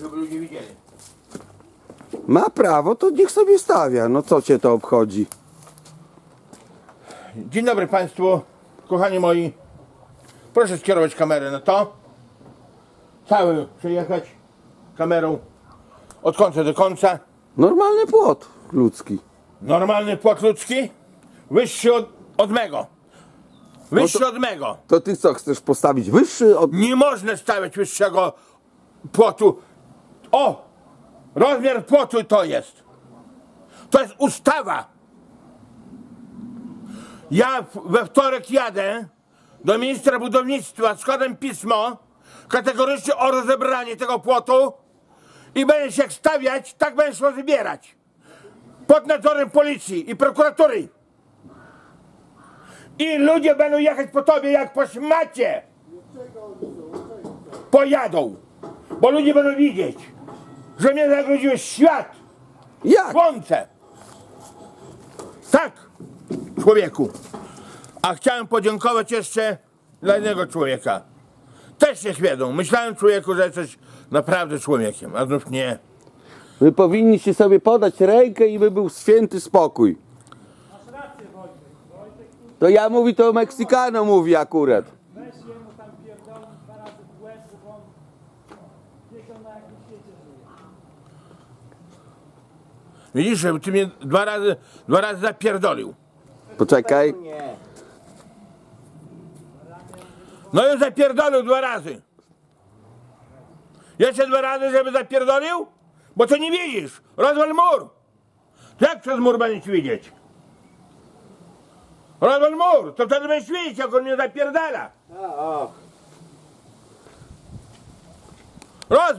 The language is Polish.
żeby ludzie widzieli. Ma prawo, to niech sobie stawia. No co cię to obchodzi? Dzień dobry Państwu, kochani moi. Proszę skierować kamerę na to. Cały przejechać kamerą od końca do końca. Normalny płot ludzki. Normalny płot ludzki, wyższy od, od mego. Wyższy No od mego. To ty co, chcesz postawić wyższy od... Nie można stawiać wyższego płotu. O! Rozmiar płotu to jest. To jest ustawa. Ja we wtorek jadę do ministra budownictwa, składam pismo kategorycznie o rozebranie tego płotu i będę się stawiać, tak będę szło wybierać. Pod nadzorem policji i prokuratury. I ludzie będą jechać po tobie jak po szmacie pojadą, bo ludzie będą widzieć, że mnie zagroziłeś świat, Jak? słońce. Tak, człowieku. A chciałem podziękować jeszcze dla innego człowieka. Też się świedą. Myślałem człowieku, że jesteś naprawdę człowiekiem, a znów nie. Wy powinniście sobie podać rękę i by był święty spokój. To ja mówi, to Meksykano mówi akurat. Widzisz, że ty mnie dwa razy, dwa razy zapierdolił. Poczekaj. No już zapierdolił dwa razy. Jeszcze dwa razy, żeby zapierdolił? Bo to nie widzisz. Rozwal mur. To Jak przez mur będziesz widzieć? Rozwal mur, to wtedy będziesz widzieć, jak on mnie zapierdala. Rozwal.